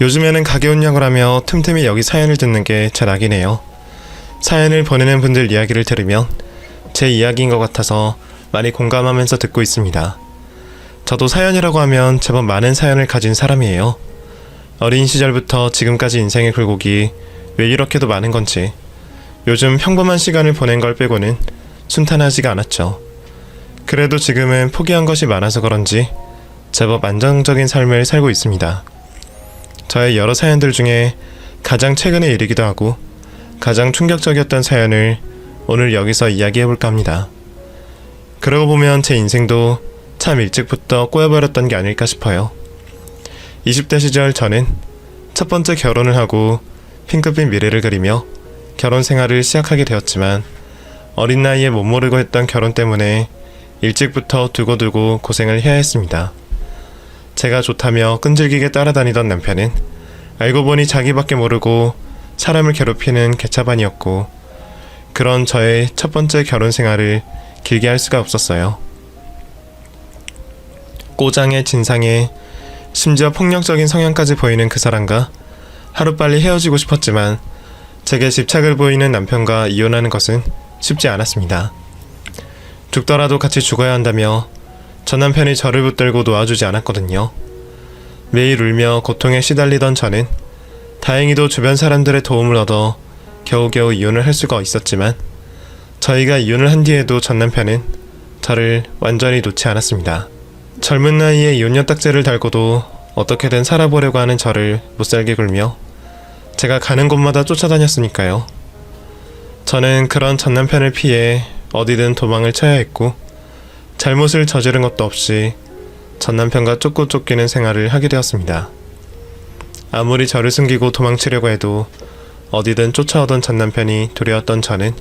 요즘에는 가게 운영을 하며 틈틈이 여기 사연을 듣는 게 제 낙이네요. 사연을 보내는 분들 이야기를 들으면 제 이야기인 것 같아서 많이 공감하면서 듣고 있습니다. 저도 사연이라고 하면 제법 많은 사연을 가진 사람이에요. 어린 시절부터 지금까지 인생의 굴곡이 왜 이렇게도 많은 건지 요즘 평범한 시간을 보낸 걸 빼고는 순탄하지가 않았죠. 그래도 지금은 포기한 것이 많아서 그런지 제법 안정적인 삶을 살고 있습니다. 저의 여러 사연들 중에 가장 최근의 일이기도 하고 가장 충격적이었던 사연을 오늘 여기서 이야기해볼까 합니다. 그러고 보면 제 인생도 참 일찍부터 꼬여버렸던 게 아닐까 싶어요. 20대 시절 저는 첫 번째 결혼을 하고 핑크빛 미래를 그리며 결혼 생활을 시작하게 되었지만 어린 나이에 못 모르고 했던 결혼 때문에 일찍부터 두고두고 고생을 해야 했습니다. 제가 좋다며 끈질기게 따라다니던 남편은 알고 보니 자기밖에 모르고 사람을 괴롭히는 개차반이었고 그런 저의 첫 번째 결혼 생활을 길게 할 수가 없었어요. 꼬장에 진상에 심지어 폭력적인 성향까지 보이는 그 사람과 하루빨리 헤어지고 싶었지만 제게 집착을 보이는 남편과 이혼하는 것은 쉽지 않았습니다. 죽더라도 같이 죽어야 한다며 전 남편이 저를 붙들고 놓아주지 않았거든요. 매일 울며 고통에 시달리던 저는 다행히도 주변 사람들의 도움을 얻어 겨우겨우 이혼을 할 수가 있었지만 저희가 이혼을 한 뒤에도 전 남편은 저를 완전히 놓지 않았습니다. 젊은 나이에 이혼녀 딱지를 달고도 어떻게든 살아보려고 하는 저를 못살게 굴며 제가 가는 곳마다 쫓아다녔으니까요. 저는 그런 전 남편을 피해 어디든 도망을 쳐야 했고 잘못을 저지른 것도 없이 전 남편과 쫓고 쫓기는 생활을 하게 되었습니다. 아무리 저를 숨기고 도망치려고 해도 어디든 쫓아오던 전 남편이 두려웠던 저는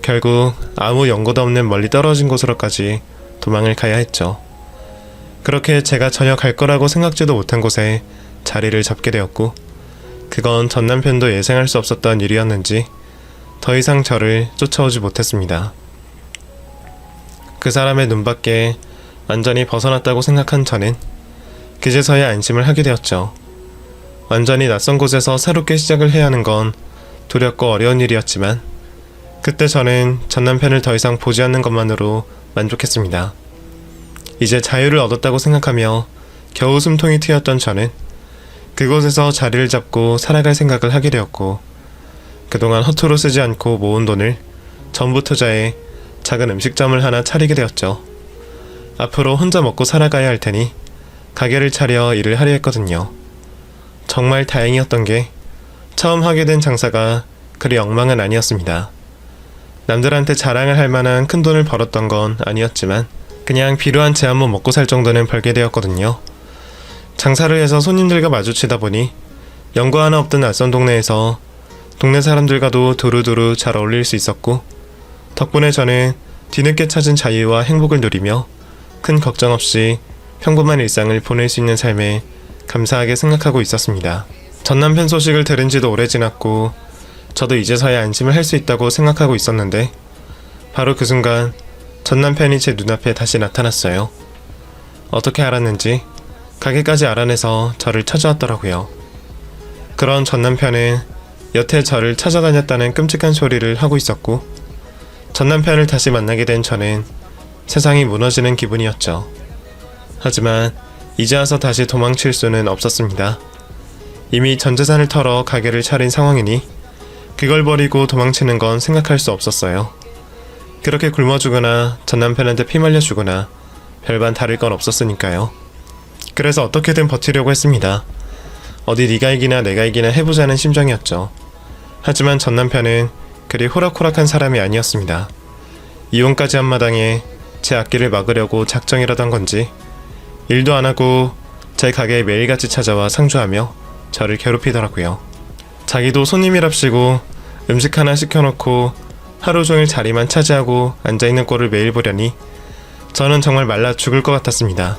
결국 아무 연고도 없는 멀리 떨어진 곳으로까지 도망을 가야 했죠. 그렇게 제가 전혀 갈 거라고 생각지도 못한 곳에 자리를 잡게 되었고 그건 전 남편도 예상할 수 없었던 일이었는지 더 이상 저를 쫓아오지 못했습니다. 그 사람의 눈밖에 완전히 벗어났다고 생각한 저는 그제서야 안심을 하게 되었죠. 완전히 낯선 곳에서 새롭게 시작을 해야 하는 건 두렵고 어려운 일이었지만 그때 저는 전 남편을 더 이상 보지 않는 것만으로 만족했습니다. 이제 자유를 얻었다고 생각하며 겨우 숨통이 트였던 저는 그곳에서 자리를 잡고 살아갈 생각을 하게 되었고 그동안 허투루 쓰지 않고 모은 돈을 전부 투자해 작은 음식점을 하나 차리게 되었죠. 앞으로 혼자 먹고 살아가야 할 테니 가게를 차려 일을 하려 했거든요. 정말 다행이었던 게 처음 하게 된 장사가 그리 엉망은 아니었습니다. 남들한테 자랑을 할 만한 큰 돈을 벌었던 건 아니었지만 그냥 필요한 제 한번 먹고 살 정도는 벌게 되었거든요. 장사를 해서 손님들과 마주치다 보니 연고 하나 없던 낯선 동네에서 동네 사람들과도 두루두루 잘 어울릴 수 있었고 덕분에 저는 뒤늦게 찾은 자유와 행복을 누리며 큰 걱정 없이 평범한 일상을 보낼 수 있는 삶에 감사하게 생각하고 있었습니다. 전 남편 소식을 들은 지도 오래 지났고 저도 이제서야 안심을 할 수 있다고 생각하고 있었는데 바로 그 순간 전 남편이 제 눈앞에 다시 나타났어요. 어떻게 알았는지 가게까지 알아내서 저를 찾아왔더라고요. 그런 전 남편은 여태 저를 찾아다녔다는 끔찍한 소리를 하고 있었고 전 남편을 다시 만나게 된 저는 세상이 무너지는 기분이었죠. 하지만 이제 와서 다시 도망칠 수는 없었습니다. 이미 전 재산을 털어 가게를 차린 상황이니 그걸 버리고 도망치는 건 생각할 수 없었어요. 그렇게 굶어 죽거나 전 남편한테 피말려 죽거나 별반 다를 건 없었으니까요. 그래서 어떻게든 버티려고 했습니다. 어디 네가 이기나 내가 이기나 해보자는 심정이었죠. 하지만 전 남편은 그리 호락호락한 사람이 아니었습니다. 이혼까지 한 마당에 제 앞길을 막으려고 작정이라던 건지 일도 안 하고 제 가게에 매일같이 찾아와 상주하며 저를 괴롭히더라고요. 자기도 손님이랍시고 음식 하나 시켜놓고 하루 종일 자리만 차지하고 앉아있는 꼴을 매일 보려니 저는 정말 말라 죽을 것 같았습니다.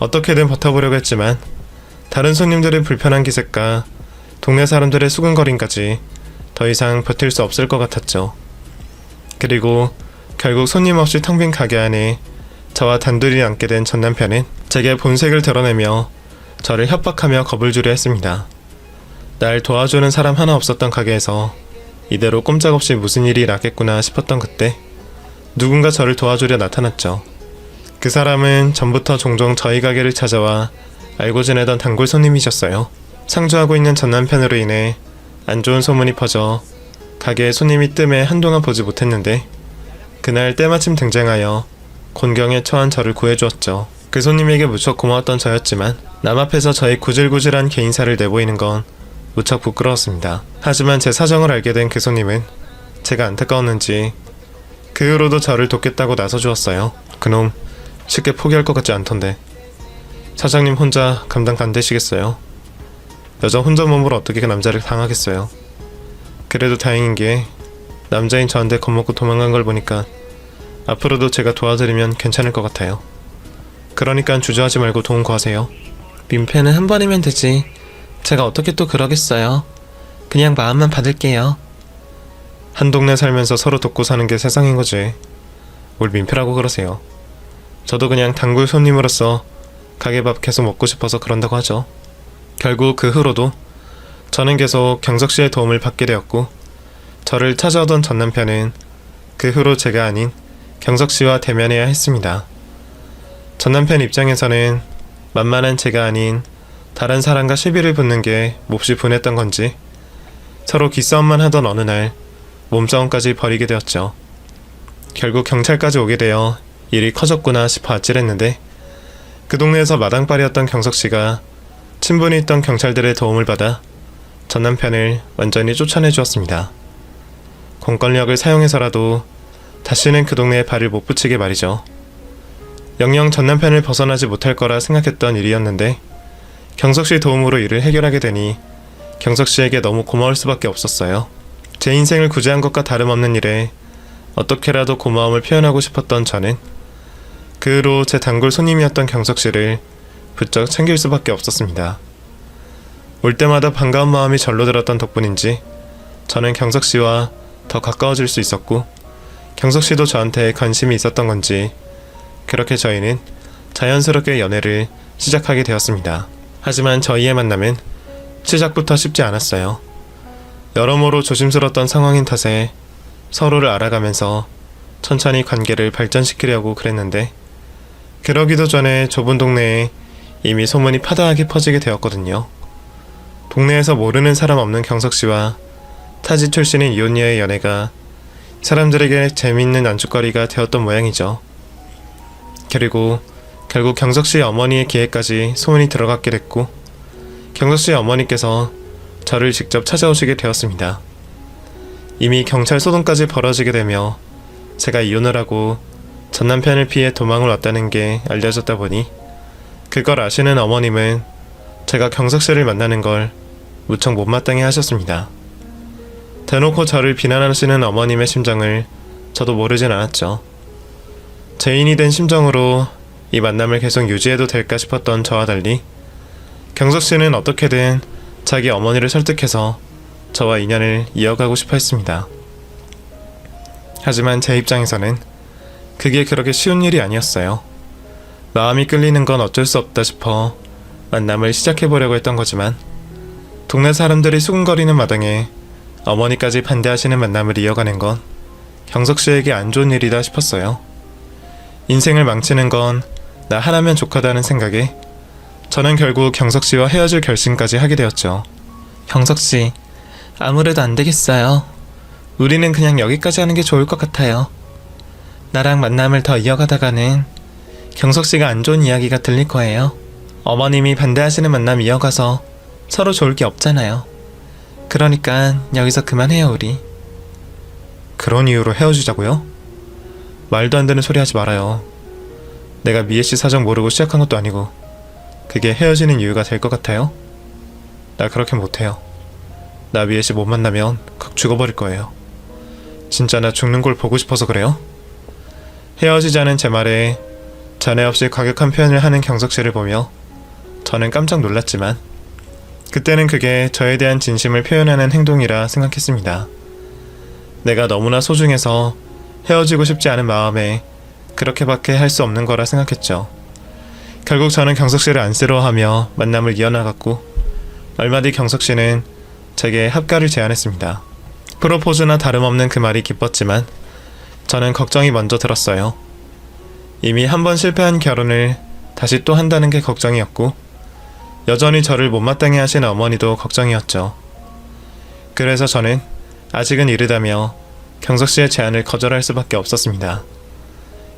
어떻게든 버텨보려고 했지만 다른 손님들의 불편한 기색과 동네 사람들의 수근거림까지 더 이상 버틸 수 없을 것 같았죠. 그리고 결국 손님 없이 텅 빈 가게 안에 저와 단둘이 앉게 된 전 남편은 제게 본색을 드러내며 저를 협박하며 겁을 주려 했습니다. 날 도와주는 사람 하나 없었던 가게에서 이대로 꼼짝없이 무슨 일이 났겠구나 싶었던 그때 누군가 저를 도와주려 나타났죠. 그 사람은 전부터 종종 저희 가게를 찾아와 알고 지내던 단골 손님이셨어요. 상주하고 있는 전 남편으로 인해 안 좋은 소문이 퍼져 가게에 손님이 뜸해 한동안 보지 못했는데 그날 때마침 등장하여 곤경에 처한 저를 구해주었죠. 그 손님에게 무척 고마웠던 저였지만 남 앞에서 저의 구질구질한 개인사를 내보이는 건 무척 부끄러웠습니다. 하지만 제 사정을 알게 된 그 손님은 제가 안타까웠는지 그 후로도 저를 돕겠다고 나서 주었어요. 그놈 쉽게 포기할 것 같지 않던데 사장님 혼자 감당 안 되시겠어요? 여자 혼자 몸으로 어떻게 그 남자를 당하겠어요? 그래도 다행인 게 남자인 저한테 겁먹고 도망간 걸 보니까 앞으로도 제가 도와드리면 괜찮을 것 같아요. 그러니까 주저하지 말고 도움 구하세요. 민폐는 한 번이면 되지. 제가 어떻게 또 그러겠어요. 그냥 마음만 받을게요. 한 동네 살면서 서로 돕고 사는 게 세상인 거지. 뭘 민폐라고 그러세요. 저도 그냥 단골 손님으로서 가게 밥 계속 먹고 싶어서 그런다고 하죠. 결국 그 후로도 저는 계속 경석 씨의 도움을 받게 되었고 저를 찾아오던 전 남편은 그 후로 제가 아닌 경석 씨와 대면해야 했습니다. 전 남편 입장에서는 만만한 제가 아닌 다른 사람과 시비를 붙는 게 몹시 분했던 건지 서로 기싸움만 하던 어느 날 몸싸움까지 벌이게 되었죠. 결국 경찰까지 오게 되어 일이 커졌구나 싶어 아찔했는데 그 동네에서 마당발이었던 경석 씨가 친분이 있던 경찰들의 도움을 받아 전 남편을 완전히 쫓아내 주었습니다. 공권력을 사용해서라도 다시는 그 동네에 발을 못 붙이게 말이죠. 영영 전 남편을 벗어나지 못할 거라 생각했던 일이었는데 경석 씨 도움으로 일을 해결하게 되니 경석 씨에게 너무 고마울 수밖에 없었어요. 제 인생을 구제한 것과 다름없는 일에 어떻게라도 고마움을 표현하고 싶었던 저는 그 후로 제 단골 손님이었던 경석 씨를 부쩍 챙길 수밖에 없었습니다. 올 때마다 반가운 마음이 절로 들었던 덕분인지 저는 경석 씨와 더 가까워질 수 있었고 경석 씨도 저한테 관심이 있었던 건지 그렇게 저희는 자연스럽게 연애를 시작하게 되었습니다. 하지만 저희의 만남은 시작부터 쉽지 않았어요. 여러모로 조심스러웠던 상황인 탓에 서로를 알아가면서 천천히 관계를 발전시키려고 그랬는데 그러기도 전에 좁은 동네에 이미 소문이 파다하게 퍼지게 되었거든요. 동네에서 모르는 사람 없는 경석 씨와 타지 출신인 이온녀의 연애가 사람들에게 재미있는 안주거리가 되었던 모양이죠. 그리고 결국 경석 씨의 어머니의 기회까지 소문이 들어갔게 됐고 경석 씨의 어머니께서 저를 직접 찾아오시게 되었습니다. 이미 경찰 소동까지 벌어지게 되며 제가 이혼을 하고 전 남편을 피해 도망을 왔다는 게 알려졌다 보니 그걸 아시는 어머님은 제가 경석 씨를 만나는 걸 무척 못마땅해 하셨습니다. 대놓고 저를 비난하시는 어머님의 심정을 저도 모르진 않았죠. 죄인이 된 심정으로 이 만남을 계속 유지해도 될까 싶었던 저와 달리 경석 씨는 어떻게든 자기 어머니를 설득해서 저와 인연을 이어가고 싶어 했습니다. 하지만 제 입장에서는 그게 그렇게 쉬운 일이 아니었어요. 마음이 끌리는 건 어쩔 수 없다 싶어 만남을 시작해보려고 했던 거지만 동네 사람들이 수군거리는 마당에 어머니까지 반대하시는 만남을 이어가는 건 경석 씨에게 안 좋은 일이다 싶었어요. 인생을 망치는 건 나 하나면 족하다는 생각에 저는 결국 경석 씨와 헤어질 결심까지 하게 되었죠. 경석 씨, 아무래도 안 되겠어요. 우리는 그냥 여기까지 하는 게 좋을 것 같아요. 나랑 만남을 더 이어가다가는 경석 씨가 안 좋은 이야기가 들릴 거예요. 어머님이 반대하시는 만남 이어가서 서로 좋을 게 없잖아요. 그러니까 여기서 그만해요, 우리. 그런 이유로 헤어지자고요? 말도 안 되는 소리 하지 말아요. 내가 미애 씨 사정 모르고 시작한 것도 아니고 그게 헤어지는 이유가 될 것 같아요? 나 그렇게 못해요. 나 미애 씨 못 만나면 극 죽어버릴 거예요. 진짜 나 죽는 걸 보고 싶어서 그래요? 헤어지자는 제 말에 전에 없이 과격한 표현을 하는 경석 씨를 보며 저는 깜짝 놀랐지만 그때는 그게 저에 대한 진심을 표현하는 행동이라 생각했습니다. 내가 너무나 소중해서 헤어지고 싶지 않은 마음에 그렇게밖에 할 수 없는 거라 생각했죠. 결국 저는 경석 씨를 안쓰러워하며 만남을 이어나갔고 얼마 뒤 경석 씨는 제게 합가를 제안했습니다. 프로포즈나 다름없는 그 말이 기뻤지만 저는 걱정이 먼저 들었어요. 이미 한 번 실패한 결혼을 다시 또 한다는 게 걱정이었고 여전히 저를 못마땅해 하시는 어머니도 걱정이었죠. 그래서 저는 아직은 이르다며 경석 씨의 제안을 거절할 수밖에 없었습니다.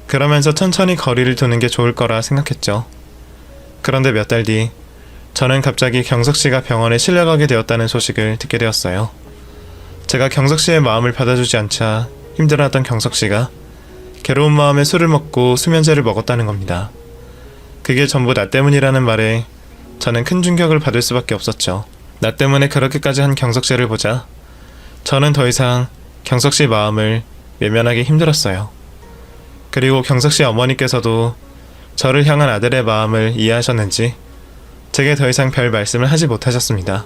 그러면서 천천히 거리를 두는 게 좋을 거라 생각했죠. 그런데 몇 달 뒤 저는 갑자기 경석 씨가 병원에 실려가게 되었다는 소식을 듣게 되었어요. 제가 경석 씨의 마음을 받아주지 않자 힘들어하던 경석 씨가 괴로운 마음에 술을 먹고 수면제를 먹었다는 겁니다. 그게 전부 나 때문이라는 말에 저는 큰 충격을 받을 수밖에 없었죠. 나 때문에 그렇게까지 한 경석 씨를 보자 저는 더 이상 경석 씨 마음을 외면하기 힘들었어요. 그리고 경석 씨 어머니께서도 저를 향한 아들의 마음을 이해하셨는지 제게 더 이상 별 말씀을 하지 못하셨습니다.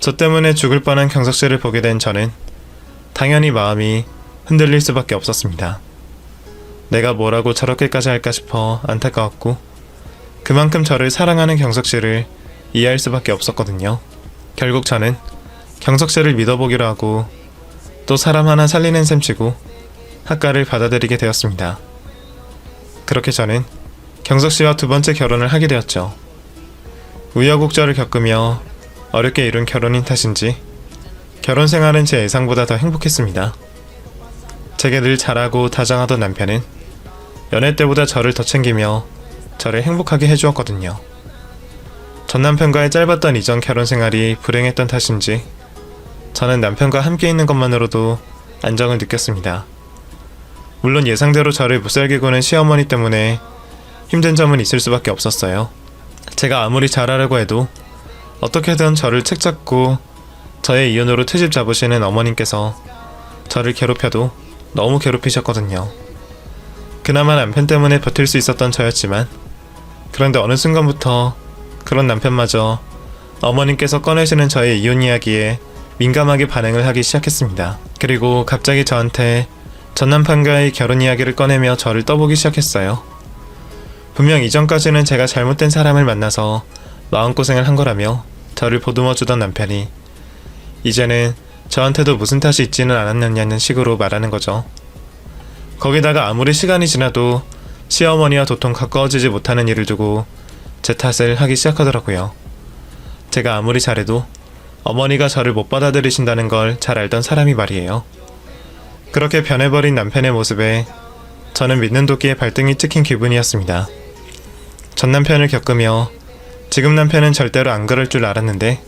저 때문에 죽을 뻔한 경석 씨를 보게 된 저는 당연히 마음이 흔들릴 수밖에 없었습니다. 내가 뭐라고 저렇게까지 할까 싶어 안타까웠고 그만큼 저를 사랑하는 경석 씨를 이해할 수밖에 없었거든요. 결국 저는 경석 씨를 믿어보기로 하고 또 사람 하나 살리는 셈치고 학가를 받아들이게 되었습니다. 그렇게 저는 경석 씨와 두 번째 결혼을 하게 되었죠. 우여곡절을 겪으며 어렵게 이룬 결혼인 탓인지 결혼 생활은 제 예상보다 더 행복했습니다. 제게 늘 잘하고 다정하던 남편은 연애 때보다 저를 더 챙기며 저를 행복하게 해주었거든요. 전 남편과의 짧았던 이전 결혼 생활이 불행했던 탓인지 저는 남편과 함께 있는 것만으로도 안정을 느꼈습니다. 물론 예상대로 저를 못살게 구는 시어머니 때문에 힘든 점은 있을 수밖에 없었어요. 제가 아무리 잘하려고 해도 어떻게든 저를 책잡고 저의 이혼으로 트집 잡으시는 어머님께서 저를 괴롭혀도 너무 괴롭히셨거든요. 그나마 남편 때문에 버틸 수 있었던 저였지만 그런데 어느 순간부터 그런 남편마저 어머님께서 꺼내시는 저의 이혼 이야기에 민감하게 반응을 하기 시작했습니다. 그리고 갑자기 저한테 전 남편과의 결혼 이야기를 꺼내며 저를 떠보기 시작했어요. 분명 이전까지는 제가 잘못된 사람을 만나서 마음고생을 한 거라며 저를 보듬어 주던 남편이 이제는 저한테도 무슨 탓이 있지는 않았느냐는 식으로 말하는 거죠. 거기다가 아무리 시간이 지나도 시어머니와 도통 가까워지지 못하는 일을 두고 제 탓을 하기 시작하더라고요. 제가 아무리 잘해도 어머니가 저를 못 받아들이신다는 걸 잘 알던 사람이 말이에요. 그렇게 변해버린 남편의 모습에 저는 믿는 도끼에 발등이 찍힌 기분이었습니다. 전 남편을 겪으며 지금 남편은 절대로 안 그럴 줄 알았는데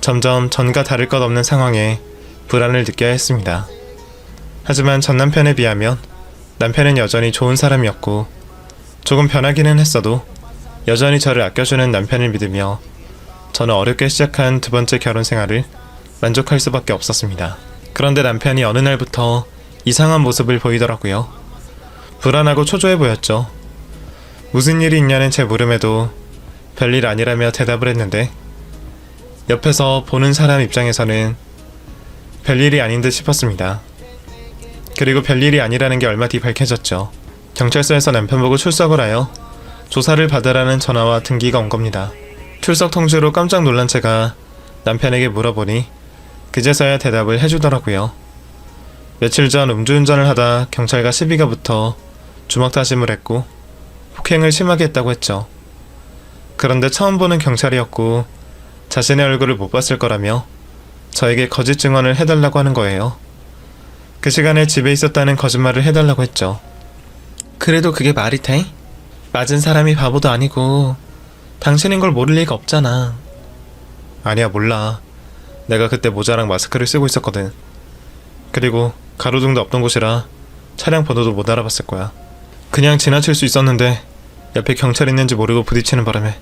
점점 전과 다를 것 없는 상황에 불안을 느껴야 했습니다. 하지만 전 남편에 비하면 남편은 여전히 좋은 사람이었고 조금 변하기는 했어도 여전히 저를 아껴주는 남편을 믿으며 저는 어렵게 시작한 두 번째 결혼 생활을 만족할 수밖에 없었습니다. 그런데 남편이 어느 날부터 이상한 모습을 보이더라고요. 불안하고 초조해 보였죠. 무슨 일이 있냐는 제 물음에도 별일 아니라며 대답을 했는데 옆에서 보는 사람 입장에서는 별일이 아닌 듯 싶었습니다. 그리고 별일이 아니라는 게 얼마 뒤 밝혀졌죠. 경찰서에서 남편 보고 출석을 하여 조사를 받으라는 전화와 등기가 온 겁니다. 출석 통지로 깜짝 놀란 채가 남편에게 물어보니 그제서야 대답을 해주더라고요. 며칠 전 음주운전을 하다 경찰과 시비가 붙어 주먹 다짐을 했고 폭행을 심하게 했다고 했죠. 그런데 처음 보는 경찰이었고 자신의 얼굴을 못 봤을 거라며 저에게 거짓 증언을 해달라고 하는 거예요. 그 시간에 집에 있었다는 거짓말을 해달라고 했죠. 그래도 그게 말이 돼? 맞은 사람이 바보도 아니고 당신인 걸 모를 리가 없잖아. 아니야 몰라. 내가 그때 모자랑 마스크를 쓰고 있었거든. 그리고 가로등도 없던 곳이라 차량 번호도 못 알아봤을 거야. 그냥 지나칠 수 있었는데 옆에 경찰 있는지 모르고 부딪히는 바람에.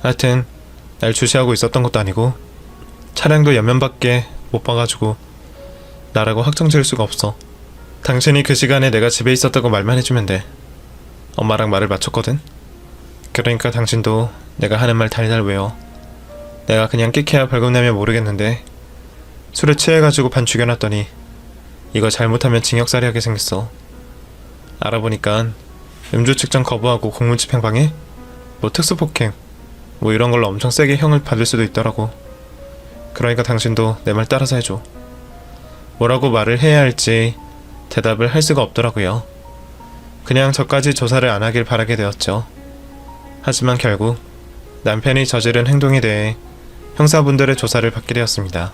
하여튼 날 주시하고 있었던 것도 아니고 차량도 옆면 밖에 못 봐가지고 나라고 확정 지을 수가 없어. 당신이 그 시간에 내가 집에 있었다고 말만 해주면 돼. 엄마랑 말을 맞췄거든. 그러니까 당신도 내가 하는 말 달달 외워. 내가 그냥 끽해야 벌금 내면 모르겠는데 술에 취해가지고 반 죽여놨더니 이거 잘못하면 징역살이 하게 생겼어. 알아보니까 음주 측정 거부하고 공문 집행방해? 뭐 특수폭행 뭐 이런 걸로 엄청 세게 형을 받을 수도 있더라고 그러니까 당신도 내 말 따라서 해줘 뭐라고 말을 해야 할지 대답을 할 수가 없더라고요 그냥 저까지 조사를 안 하길 바라게 되었죠 하지만 결국 남편이 저지른 행동에 대해 형사분들의 조사를 받게 되었습니다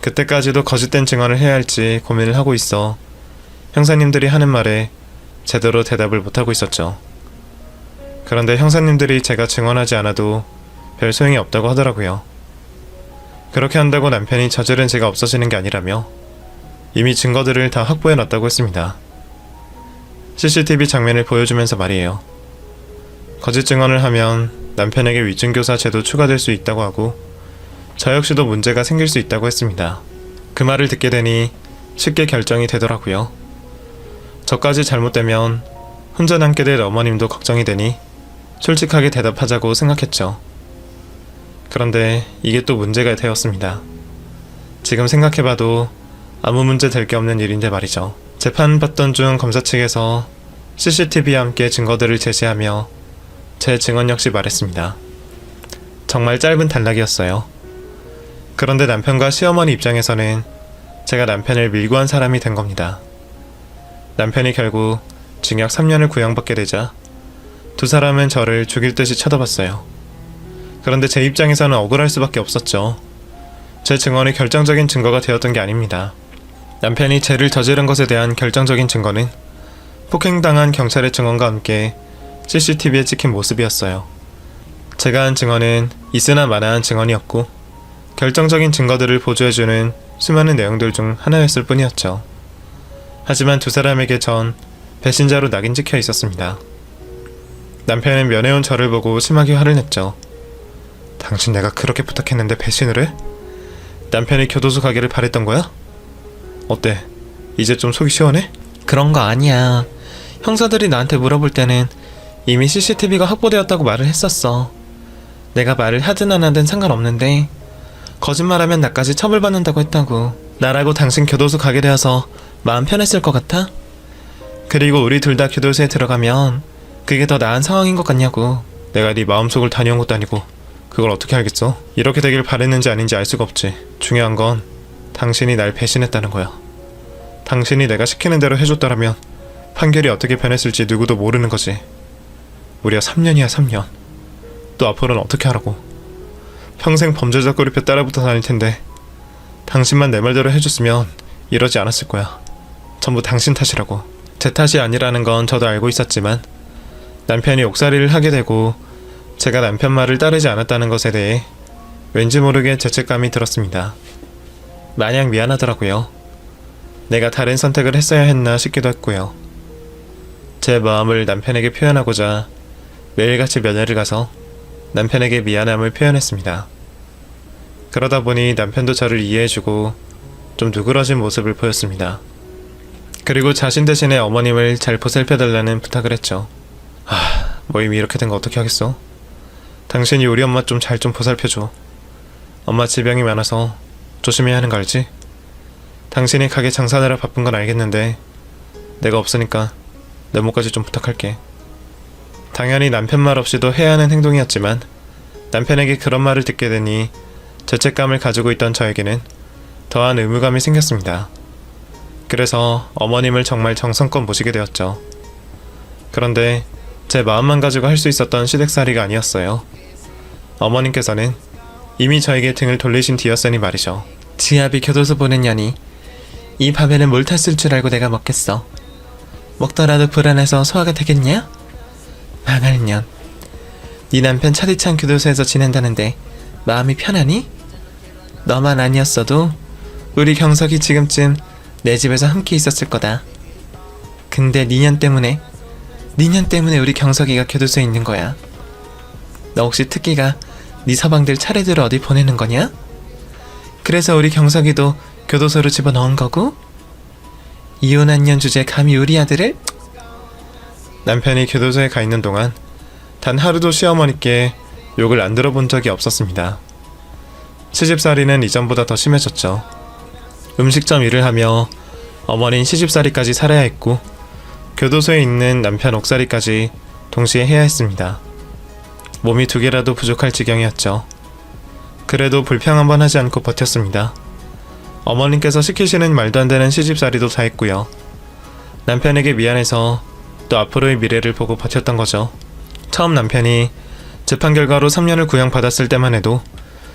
그때까지도 거짓된 증언을 해야 할지 고민을 하고 있어 형사님들이 하는 말에 제대로 대답을 못하고 있었죠. 그런데 형사님들이 제가 증언하지 않아도 별 소용이 없다고 하더라고요. 그렇게 한다고 남편이 저지른 죄가 없어지는 게 아니라며 이미 증거들을 다 확보해 놨다고 했습니다. CCTV 장면을 보여주면서 말이에요. 거짓 증언을 하면 남편에게 위증교사 제도 추가될 수 있다고 하고 저 역시도 문제가 생길 수 있다고 했습니다. 그 말을 듣게 되니 쉽게 결정이 되더라고요. 저까지 잘못되면 혼자 남게 될 어머님도 걱정이 되니 솔직하게 대답하자고 생각했죠. 그런데 이게 또 문제가 되었습니다. 지금 생각해봐도 아무 문제 될 게 없는 일인데 말이죠. 재판 받던 중 검사 측에서 CCTV와 함께 증거들을 제시하며 제 증언 역시 말했습니다. 정말 짧은 단락이었어요. 그런데 남편과 시어머니 입장에서는 제가 남편을 밀고 한 사람이 된 겁니다. 남편이 결국 징역 3년을 구형받게 되자 두 사람은 저를 죽일 듯이 쳐다봤어요. 그런데 제 입장에서는 억울할 수밖에 없었죠. 제 증언이 결정적인 증거가 되었던 게 아닙니다. 남편이 죄를 저지른 것에 대한 결정적인 증거는 폭행당한 경찰의 증언과 함께 CCTV에 찍힌 모습이었어요. 제가 한 증언은 있으나 마나한 증언이었고 결정적인 증거들을 보조해주는 수많은 내용들 중 하나였을 뿐이었죠. 하지만 두 사람에게 전 배신자로 낙인 찍혀 있었습니다. 남편은 면회온 저를 보고 심하게 화를 냈죠. 당신 내가 그렇게 부탁했는데 배신을 해? 남편이 교도소 가기를 바랬던 거야? 어때? 이제 좀 속이 시원해? 그런 거 아니야. 형사들이 나한테 물어볼 때는 이미 CCTV가 확보되었다고 말을 했었어. 내가 말을 하든 안 하든 상관없는데 거짓말하면 나까지 처벌받는다고 했다고. 나라고 당신 교도소 가게 되어서 마음 편했을 것 같아? 그리고 우리 둘 다 교도소에 들어가면 그게 더 나은 상황인 것 같냐고. 내가 네 마음속을 다녀온 것도 아니고 그걸 어떻게 알겠어? 이렇게 되길 바랬는지 아닌지 알 수가 없지. 중요한 건 당신이 날 배신했다는 거야. 당신이 내가 시키는 대로 해줬더라면 판결이 어떻게 변했을지 누구도 모르는 거지. 우리가 3년이야 3년. 또 앞으로는 어떻게 하라고. 평생 범죄자 꼬리표 따라붙어 다닐 텐데 당신만 내 말대로 해줬으면 이러지 않았을 거야. 전부 당신 탓이라고. 제 탓이 아니라는 건 저도 알고 있었지만 남편이 옥살이를 하게 되고 제가 남편 말을 따르지 않았다는 것에 대해 왠지 모르게 죄책감이 들었습니다. 마냥 미안하더라고요. 내가 다른 선택을 했어야 했나 싶기도 했고요. 제 마음을 남편에게 표현하고자 매일같이 면회를 가서 남편에게 미안함을 표현했습니다. 그러다 보니 남편도 저를 이해해주고 좀 누그러진 모습을 보였습니다. 그리고 자신 대신에 어머님을 잘 보살펴달라는 부탁을 했죠. 아, 뭐 이미 이렇게 된 거 어떻게 하겠어? 당신이 우리 엄마 좀잘좀 보살펴줘. 엄마 질병이 많아서 조심해야 하는 거 알지? 당신이 가게 장사하느라 바쁜 건 알겠는데 내가 없으니까 내 목까지 좀 부탁할게. 당연히 남편 말 없이도 해야 하는 행동이었지만 남편에게 그런 말을 듣게 되니 죄책감을 가지고 있던 저에게는 더한 의무감이 생겼습니다. 그래서 어머님을 정말 정성껏 모시게 되었죠. 그런데 제 마음만 가지고 할 수 있었던 시댁살이가 아니었어요. 어머님께서는 이미 저에게 등을 돌리신 뒤였으니 말이죠. 지압이 교도소 보냈냐니 이 밥에는 뭘 탔을 줄 알고 내가 먹겠어. 먹더라도 불안해서 소화가 되겠냐? 망할 년. 네 남편 차디찬 교도소에서 지낸다는데 마음이 편하니? 너만 아니었어도 우리 경석이 지금쯤 내 집에서 함께 있었을 거다. 근데 니년 때문에 니년 때문에 우리 경석이가 교도소에 있는 거야. 너 혹시 특기가 네 서방들 차례대로 어디 보내는 거냐? 그래서 우리 경석이도 교도소로 집어넣은 거고? 이혼한 년 주제 감히 우리 아들을? 남편이 교도소에 가 있는 동안 단 하루도 시어머니께 욕을 안 들어본 적이 없었습니다. 시집살이는 이전보다 더 심해졌죠. 음식점 일을 하며 어머닌 시집살이까지 살아야 했고 교도소에 있는 남편 옥살이까지 동시에 해야 했습니다. 몸이 두 개라도 부족할 지경이었죠. 그래도 불평 한번 하지 않고 버텼습니다. 어머님께서 시키시는 말도 안 되는 시집살이도 다 했고요. 남편에게 미안해서 또 앞으로의 미래를 보고 버텼던 거죠. 처음 남편이 재판 결과로 3년을 구형받았을 때만 해도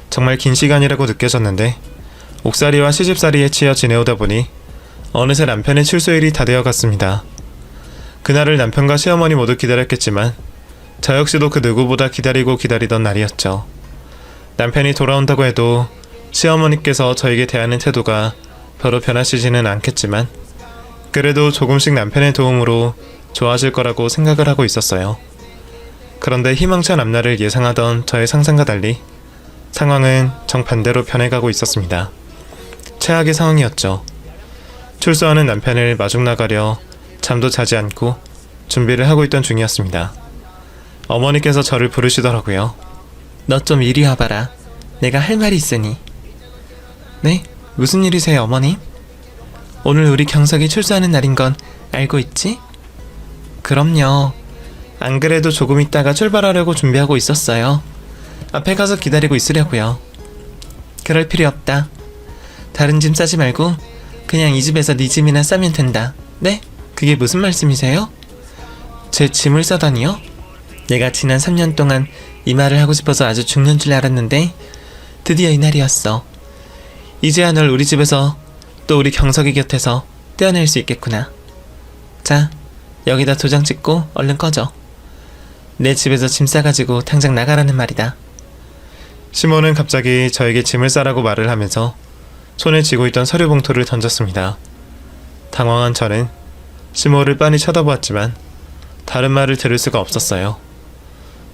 정말 긴 시간이라고 느껴졌는데 옥살이와 시집살이에 치여 지내오다 보니 어느새 남편의 출소일이 다 되어 갔습니다. 그날을 남편과 시어머니 모두 기다렸겠지만 저 역시도 그 누구보다 기다리고 기다리던 날이었죠. 남편이 돌아온다고 해도 시어머니께서 저에게 대하는 태도가 별로 변하시지는 않겠지만 그래도 조금씩 남편의 도움으로 좋아질 거라고 생각을 하고 있었어요. 그런데 희망찬 앞날을 예상하던 저의 상상과 달리 상황은 정반대로 변해가고 있었습니다. 최악의 상황이었죠. 출소하는 남편을 마중 나가려 잠도 자지 않고 준비를 하고 있던 중이었습니다. 어머니께서 저를 부르시더라고요. 너 좀 이리 와봐라. 내가 할 말이 있으니. 네? 무슨 일이세요, 어머님? 오늘 우리 경석이 출소하는 날인 건 알고 있지? 그럼요. 안 그래도 조금 있다가 출발하려고 준비하고 있었어요. 앞에 가서 기다리고 있으려고요. 그럴 필요 없다. 다른 짐 싸지 말고 그냥 이 집에서 네 짐이나 싸면 된다. 네? 그게 무슨 말씀이세요? 제 짐을 싸다니요? 내가 지난 3년 동안 이 말을 하고 싶어서 아주 죽는 줄 알았는데 드디어 이날이었어. 이제야 널 우리 집에서 또 우리 경석이 곁에서 떼어낼 수 있겠구나. 자, 여기다 도장 찍고 얼른 꺼져. 내 집에서 짐 싸가지고 당장 나가라는 말이다. 시몬은 갑자기 저에게 짐을 싸라고 말을 하면서 손에 쥐고 있던 서류 봉투를 던졌습니다. 당황한 저는 시모를 빤히 쳐다보았지만 다른 말을 들을 수가 없었어요.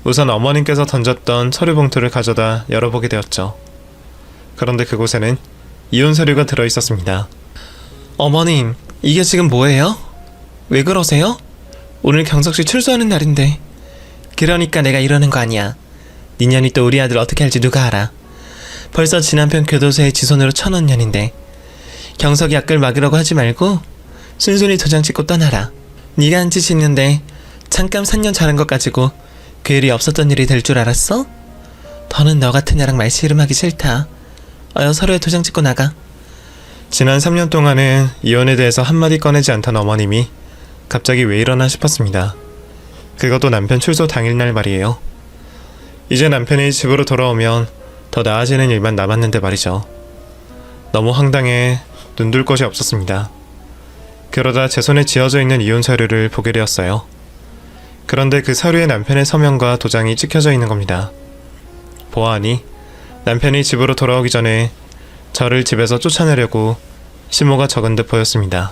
우선 어머님께서 던졌던 서류 봉투를 가져다 열어보게 되었죠. 그런데 그곳에는 이혼 서류가 들어 있었습니다. 어머님, 이게 지금 뭐예요? 왜 그러세요? 오늘 경석씨 출소하는 날인데. 그러니까 내가 이러는 거 아니야. 니년이 또 우리 아들 어떻게 할지 누가 알아. 벌써 지 남편 교도소에 지손으로 천원 년인데. 경석이 악글 막으라고 하지 말고 순순히 도장 찍고 떠나라. 네가 한 짓이 있는데 잠깐 3년 자란 것 가지고 그 일이 없었던 일이 될 줄 알았어? 더는 너 같은 애랑 말씨름하기 싫다. 어여 서로에 도장 찍고 나가. 지난 3년 동안은 이혼에 대해서 한마디 꺼내지 않던 어머님이 갑자기 왜 이러나 싶었습니다. 그것도 남편 출소 당일날 말이에요. 이제 남편이 집으로 돌아오면 더 나아지는 일만 남았는데 말이죠. 너무 황당해 눈둘 곳이 없었습니다. 그러다 제 손에 쥐어져 있는 이혼 서류를 보게 되었어요. 그런데 그 서류에 남편의 서명과 도장이 찍혀져 있는 겁니다. 보아하니 남편이 집으로 돌아오기 전에 저를 집에서 쫓아내려고 시모가 적은 듯 보였습니다.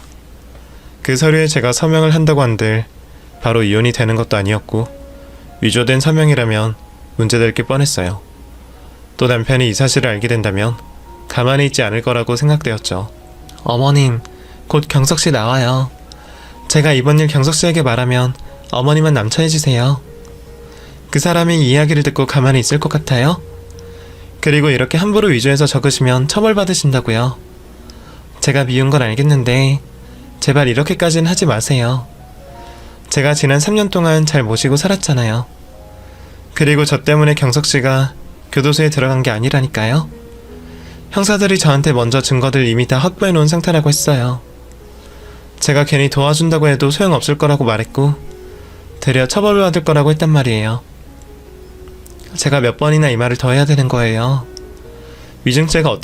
그 서류에 제가 서명을 한다고 한들 바로 이혼이 되는 것도 아니었고 위조된 서명이라면 문제될 게 뻔했어요. 또 남편이 이 사실을 알게 된다면 가만히 있지 않을 거라고 생각되었죠. 어머님, 곧 경석 씨 나와요. 제가 이번 일 경석 씨에게 말하면 어머님은 남처해지세요. 그 사람이 이 이야기를 듣고 가만히 있을 것 같아요? 그리고 이렇게 함부로 위조해서 적으시면 처벌받으신다고요. 제가 미운 건 알겠는데 제발 이렇게까지는 하지 마세요. 제가 지난 3년 동안 잘 모시고 살았잖아요. 그리고 저 때문에 경석 씨가 교도소에 들어간 게 아니라니까요. 형사들이 저한테 먼저 증거들 이미 다 확보해 놓은 상태라고 했어요. 제가 괜히 도와준다고 해도 소용없을 거라고 말했고, 되려 처벌받을 거라고 했단 말이에요. 제가 몇 번이나 이 말을 더 해야 되는 거예요. 위증죄가 어떤